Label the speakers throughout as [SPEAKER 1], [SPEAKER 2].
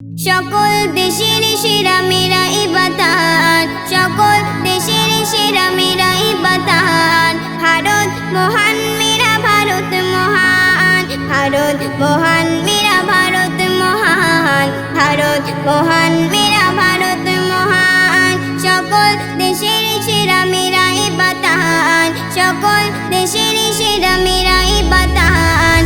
[SPEAKER 1] সকল দেশের সেরা মেরা ইবাতান সকল দেশের সেরা মেরা ইবাতান ভারত মহান মেরা ভারত মহান। ভারত মহান মেরা ভারত মহান। ভারত মহান মেরা ভারত মহান। সকল দেশের সেরা মেরা ইবাতান সকল দেশের সেরা মেরা ইবাতান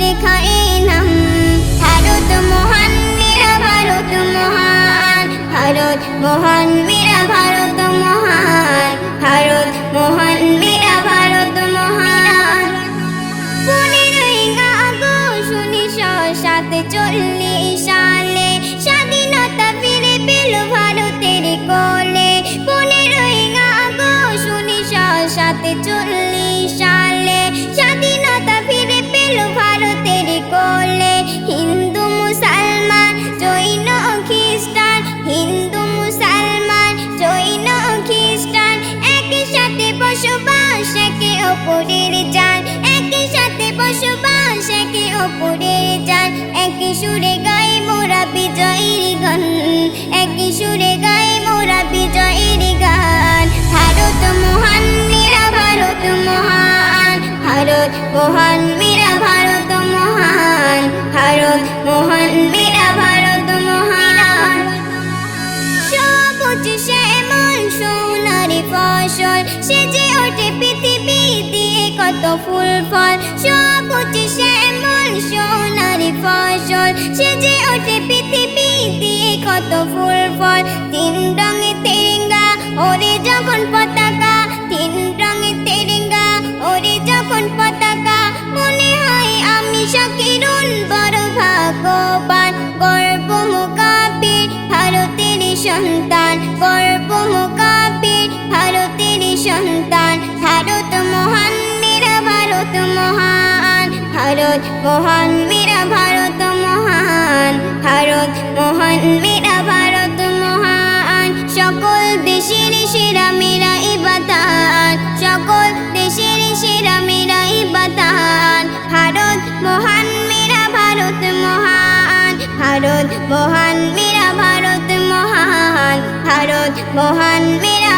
[SPEAKER 1] লেখাই নাম ভারত মহান মেরা ভারত মহান ভারত মহান মেরা ভারত মহান ভারত মহান মেরা ভারত মহান পনেরোই আগস্ট উনিশশো সাতচল্লিশ সালে স্বাধীনতা ফিরে পেল ভারতের কোলে পনেরোই আগস্ট উনিশশো সাতচল্লিশ সালে একই সুরে গাই মোরা বিজয়ীর গান একই সুরে গাই মোরা বিজয়ীর গান। ভারত মহান, মেরা ভারত মহান ভারত মহান, মেরা ভারত মহান ভারত মহান, মেরা ভারত মহান। সবুজ শ্যামল, সোনারি ফসল সেজে ওঠে পৃথিবী দিয়ে কত ফুল ফল। সবুজ শ্যামল সোনারি ফসল সেজে ওঠে পৃথিবী দিয়ে কত ফুল ফল। তিন রঙে তেরেঙ্গা, ওরে যখন পতাকা। তিন রঙে তেরেঙ্গা, ওরে যখন পতাকা। মনে হয় আমি সকিরুন, বড় ভাগ্যবান। গর্ব মুকাবির ভারতের সন্তান। গর্ব মুকাবির ভারতের সন্তান। ভারত মহান, মেরা ভারত মহান। ভারত মহান, মেরা ভারত মহান। ভারত মহান, মেরা ভারত মহান। সকল দেশের সেরা, মেরা ইবাতান। সকল দেশের সেরা, মেরা ইবাতান। ভারত মহান, মেরা ভারত মহান। ভারত মহান, মেরা ভারত মহান। ভারত মহান, মেরা